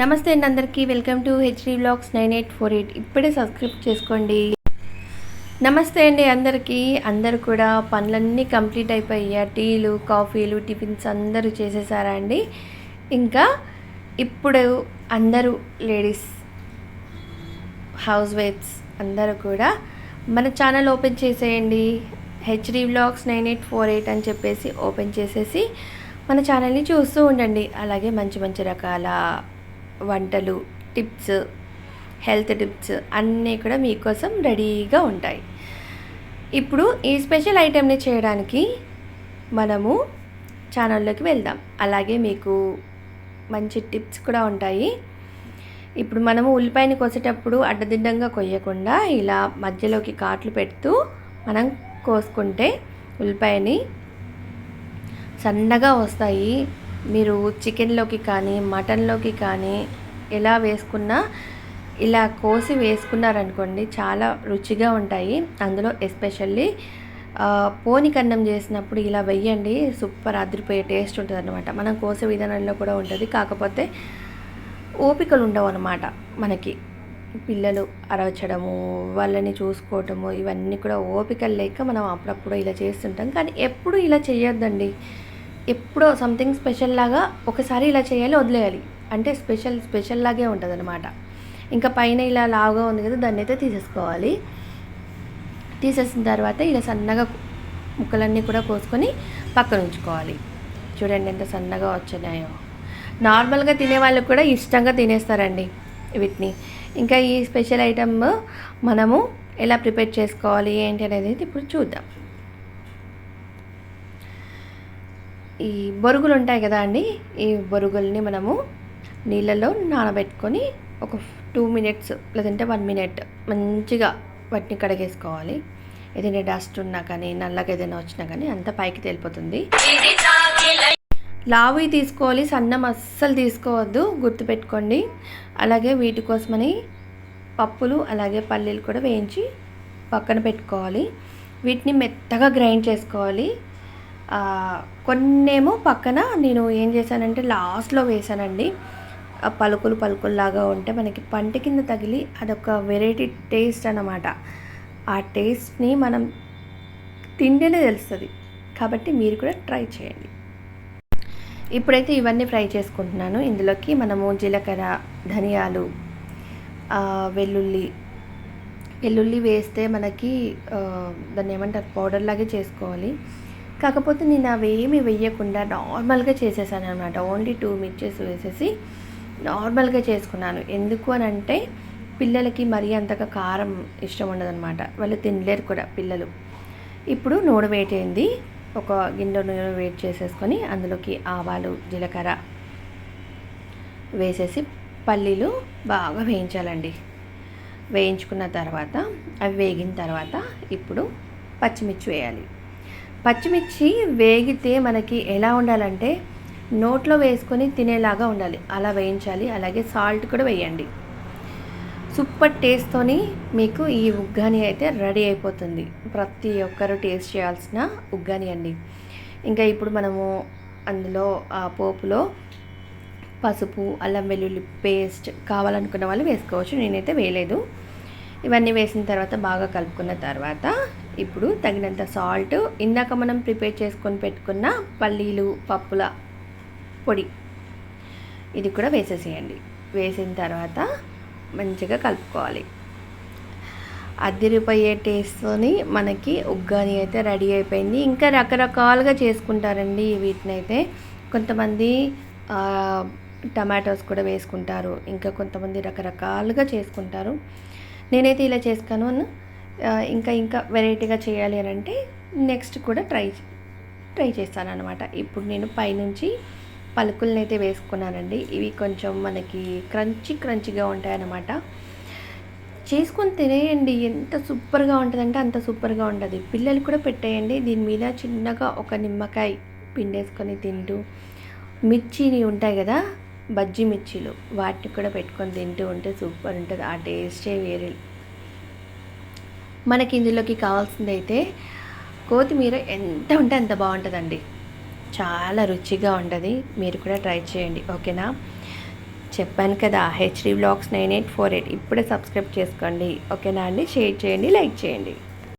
నమస్తే అండి అందరికీ. Welcome to HD blogs nine eight four eight. ఇప్పుడే సబ్స్క్రైబ్ చేసుకోండి. నమస్తే అండి అందరికీ. అందరు కూడా పనులన్నీ కంప్లీట్ అయిపోయాయి? టీలు కాఫీలు టిఫిన్స్ అందరూ చేసేసారా అండి? ఇంకా ఇప్పుడు అందరూ లేడీస్ హౌస్ వైఫ్స్ అందరూ కూడా మన ఛానల్ ఓపెన్ చేసేయండి. HD blogs nine eight four eight అని చెప్పేసి ఓపెన్ చేసేసి మన ఛానల్ని చూస్తూ ఉండండి. అలాగే మంచి మంచి రకాల వంటలు టిప్స్ హెల్త్ టిప్స్ అన్నీ కూడా మీకోసం రెడీగా ఉంటాయి. ఇప్పుడు ఈ స్పెషల్ ఐటెంని చేయడానికి మనము ఛానల్లోకి వెళ్దాం. అలాగే మీకు మంచి టిప్స్ కూడా ఉంటాయి. ఇప్పుడు మనము ఉల్లిపాయని కోసేటప్పుడు అడ్డదిడ్డంగా కొయ్యకుండా ఇలా మధ్యలోకి కాట్లు పెడుతూ మనం కోసుకుంటే ఉల్లిపాయని సన్నగా వస్తాయి. మీరు చికెన్లోకి కానీ మటన్లోకి కానీ ఎలా వేసుకున్నా ఇలా కోసి వేసుకున్నారనుకోండి చాలా రుచిగా ఉంటాయి. అందులో ఎస్పెషల్లీ పోనికన్నం చేసినప్పుడు ఇలా వెయ్యండి సూపర్ అదిరిపోయే టేస్ట్ ఉంటుంది అనమాట మనం కోసే విధానంలో కూడా ఉంటుంది. కాకపోతే ఓపికలు ఉండవు అనమాట మనకి. పిల్లలు అరవచ్చడము వాళ్ళని చూసుకోవటము ఇవన్నీ కూడా ఓపికలు లేక మనం అప్పుడప్పుడు ఇలా చేస్తుంటాం. కానీ ఎప్పుడు ఇలా చేయొద్దండి ఎప్పుడో సంథింగ్ స్పెషల్ లాగా ఒకసారి ఇలా చేయాలి వదిలేయాలి. అంటే స్పెషల్ స్పెషల్ లాగే ఉంటుంది అనమాట ఇంకా పైన ఇలా లావుగా ఉంది కదా దాన్ని అయితే తీసేసుకోవాలి. తీసేసిన తర్వాత ఇలా సన్నగా ముక్కలన్నీ కూడా కోసుకొని పక్కన ఉంచుకోవాలి. చూడండి ఎంత సన్నగా వచ్చినాయో నార్మల్గా తినే వాళ్ళకి కూడా ఇష్టంగా తినేస్తారండి వీటిని. ఇంకా ఈ స్పెషల్ ఐటమ్ మనము ఎలా ప్రిపేర్ చేసుకోవాలి ఏంటి అనేది ఇప్పుడు చూద్దాం. ఈ బొరుగులు ఉంటాయి కదా అండి ఈ బొరుగుల్ని మనము నీళ్ళలో నానబెట్టుకొని ఒక టూ మినిట్స్ లేదంటే వన్ మినిట్ మంచిగా వాటిని కడిగేసుకోవాలి. ఏదైనా డస్ట్ ఉన్నా కానీ నల్లగా ఏదైనా వచ్చినా కానీ అంతా పైకి తేలిపోతుంది. లావి తీసుకోవాలి సన్నం అస్సలు తీసుకోవద్దు గుర్తుపెట్టుకోండి. అలాగే వీటి కోసమని పప్పులు అలాగే పల్లీలు కూడా వేయించి పక్కన పెట్టుకోవాలి. వీటిని మెత్తగా గ్రైండ్ చేసుకోవాలి. కొన్నేమో పక్కన నేను ఏం చేశానంటే లాస్ట్లో వేసానండి పలుకులు పలుకుల్లాగా ఉంటే మనకి పంట కింద తగిలి అదొక వెరైటీ టేస్ట్ అన్నమాట. ఆ టేస్ట్ని మనం తింటేనే తెలుస్తుంది. కాబట్టి మీరు కూడా ట్రై చేయండి. ఇప్పుడైతే ఇవన్నీ ఫ్రై చేసుకుంటున్నాను. ఇందులోకి మనము జీలకర్ర ధనియాలు వెల్లుల్లి వెల్లుల్లి వేస్తే మనకి దాన్ని ఏమంటారు పౌడర్ లాగే చేసుకోవాలి. కాకపోతే నేను అవేమి వేయకుండా నార్మల్గా చేసేసాను అనమాట ఓన్లీ టూ మిర్చెస్ వేసేసి నార్మల్గా చేసుకున్నాను. ఎందుకు అని అంటే పిల్లలకి మరీ అంతగా కారం ఇష్టం ఉండదన్నమాట. వాళ్ళు తినలేరు కూడా పిల్లలు. ఇప్పుడు నూనె వేటైంది ఒక గిన్నె నూనె వేట్ చేసేసుకొని అందులోకి ఆవాలు జీలకర్ర వేసేసి పల్లీలు బాగా వేయించాలండి. వేయించుకున్న తర్వాత అవి వేగిన తర్వాత ఇప్పుడు పచ్చిమిర్చి వేయాలి. పచ్చిమిర్చి వేగితే మనకి ఎలా ఉండాలంటే నోట్లో వేసుకొని తినేలాగా ఉండాలి. అలా వేయించాలి. అలాగే సాల్ట్ కూడా వేయండి. సూపర్ టేస్ట్తోని మీకు ఈ ఉగ్గాని అయితే రెడీ అయిపోతుంది. ప్రతి ఒక్కరు టేస్ట్ చేయాల్సిన ఉగ్గాని అండి. ఇంకా ఇప్పుడు మనము అందులో ఆ పోపులో పసుపు అల్లం వెల్లుల్లి పేస్ట్ కావాలనుకున్న వాళ్ళు వేసుకోవచ్చు. నేనైతే వేయలేదు. ఇవన్నీ వేసిన తర్వాత బాగా కలుపుకున్న తర్వాత ఇప్పుడు తగినంత సాల్ట్ ఇందాక మనం ప్రిపేర్ చేసుకొని పెట్టుకున్న పల్లీలు పప్పుల పొడి. ఇది కూడా వేసేసేయండి. వేసిన తర్వాత మంచిగా కలుపుకోవాలి. అద్దరిపోయే టేస్ట్తోని మనకి ఉగ్గాని అయితే రెడీ అయిపోయింది. ఇంకా రకరకాలుగా చేసుకుంటారండి వీటిని అయితే కొంతమంది టమాటోస్ కూడా వేసుకుంటారు. ఇంకా కొంతమంది రకరకాలుగా చేసుకుంటారు. నేనైతే ఇలా చేస్తాను. ఇంకా ఇంకా వెరైటీగా చేయాలి అని అంటే నెక్స్ట్ కూడా ట్రై ట్రై చేస్తాను అనమాట ఇప్పుడు నేను పైనుంచి పలుకులను అయితే వేసుకున్నానండి. ఇవి కొంచెం మనకి క్రంచి క్రంచిగా ఉంటాయన్నమాట. చేసుకొని తినేయండి. ఎంత సూపర్గా ఉంటుందంటే అంత సూపర్గా ఉంటుంది పిల్లలు కూడా పెట్టేయండి. దీని మీద చిన్నగా ఒక నిమ్మకాయ పిండేసుకొని తింటూ మిర్చిని ఉంటాయి కదా బజ్జి మిర్చీలు వాటిని కూడా పెట్టుకొని తింటూ ఉంటే సూపర్ ఉంటుంది. ఆ టేస్టే వేరే. మనకి ఇందులోకి కావాల్సింది అయితే కొత్తిమీర ఎంత ఉంటే అంత బాగుంటుందండి. చాలా రుచిగా ఉంటుంది. మీరు కూడా ట్రై చేయండి. ఓకేనా? చెప్పాను కదా HD blogs nine eight four eight ఇప్పుడే సబ్స్క్రైబ్ చేసుకోండి. ఓకేనా అండి? షేర్ చేయండి లైక్ చేయండి.